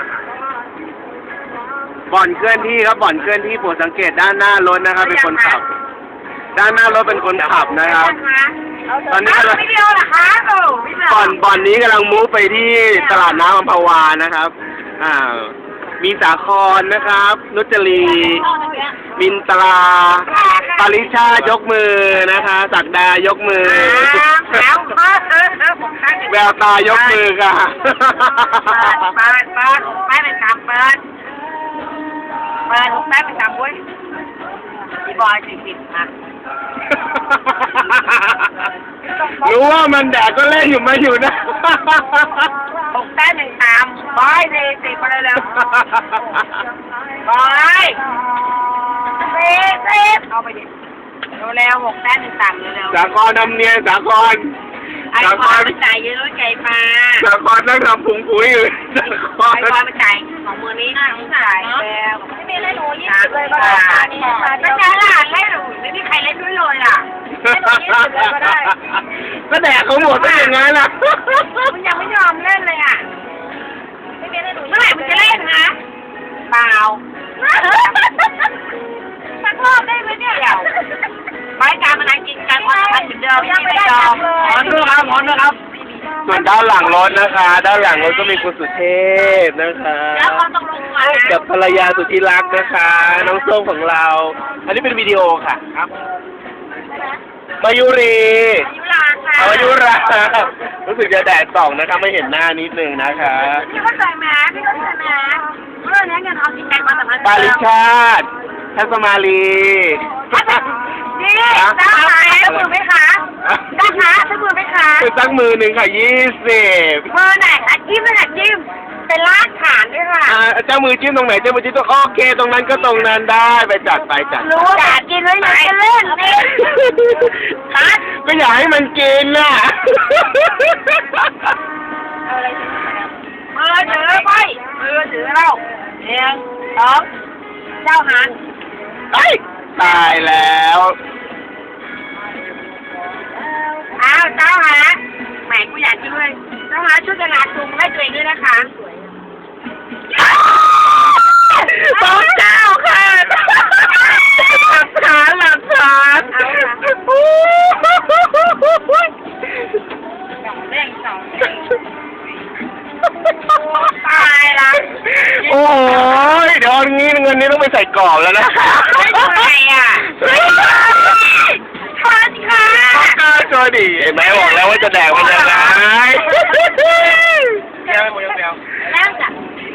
อาหารบ่อนเคลื่อนที่ครับบ่อนเคลื่อนที่โปรดสังเกตด้านหน้ารถนะครับ เป็นคนขับ ด้านหน้ารถเป็นคนขับนะครับ ตอนนี้กำลังวิดีโอเหรอคะโอ้วิดีโอบ่อนบ่อนนี้กำลังมูฟไปที่ตลาดน้ำอัมพวานะครับ อ่า มีสาครนะครับ นุจรีมินตราปาริชายกมือนะคะ ศักดายกมือแล้ว แววตายกมือค่ะ เปิดเปิดเปิดไปเป็นสามเปิดเปิดผมแป๊บเป็นสามเว้ยพี่บอยสี่สิบอะรู้ว่ามันแดกก็เล่นอยู่มาอยู่นะหกแต้มหนึ่งสามบอยสี่สิบมาเร็วบอยสี่สิบเอาไปดิเร็วๆหกแต้มหนึ่งสามเร็วๆสาครทำเนียนสาคร ไอ้สาบคอยรมันจ่ายเยอะไก่ปลาสาครนั่งทำผุงปุ๋ยอยู่สาคไอ้รบอยมันจ่ายสองมือนี้จ่ายแล้วไม่มีอะไรหนูยี่สามสิบเลยก็บาได้ทนี่นะคะไม่ใช่ล่ะเล่นหนูไม่มีใครเล่นด้วยเลยอะก็แดกเขาหมดได้ยังไงล่ะ ด้วยครับขอด้วยครับ ส่วนด้านหลังรถนะคะ ด้านหลังรถก็มีคุณสุเทพนะคะแล้วเขาต้องลงมานะกับภรรยาสุดที่รักนะคะ น้องส้มของเรา อันนี้เป็นวิดีโอค่ะครับ มายุรีอายุรานค่ะเอามายุรารู้สึกจะแดดส่องนะคะไม่เห็นหน้านิดนึงนะคะพี่เข้าใจไหมพี่เข้าใจไหมเรื่องนี้เงินเอาจริงใจมาแต่มันปาริชาติทัศมาลีนี่ได้ไหมได้มือไหม สักมือหนึ่งค่ะยี่สิบมือไหนคะจิ้มเลยค่ะจิ้มเป็นลากฐานด้วยค่ะ อ่าเจ้ามือจิ้มตรงไหนเจ้ามือจิ้มตรงโอเค ตรงนั้นก็ตรงนั้นได้ไปจัดไปจัดรู้ว่าอยากกินแล้วอยากจะเล่นนี่ฮะก็อยากให้มันกินน่ะมือถือไปมือถือเราเรียงสองเจ้าหันเอ้ยตายแล้ว นะคะสองเจ้าค่ะหลักฐานหลักฐานเร่งสองตายละโอ้ยเดี๋ยวเอางี้เงินนี้ต้องไปใส่กรอบแล้วนะไม่ทำไมอะทานค่ะกล้าโชว์ดิเห็นไหมบอกแล้วว่าจะแดกมันยังไ我要我要？我要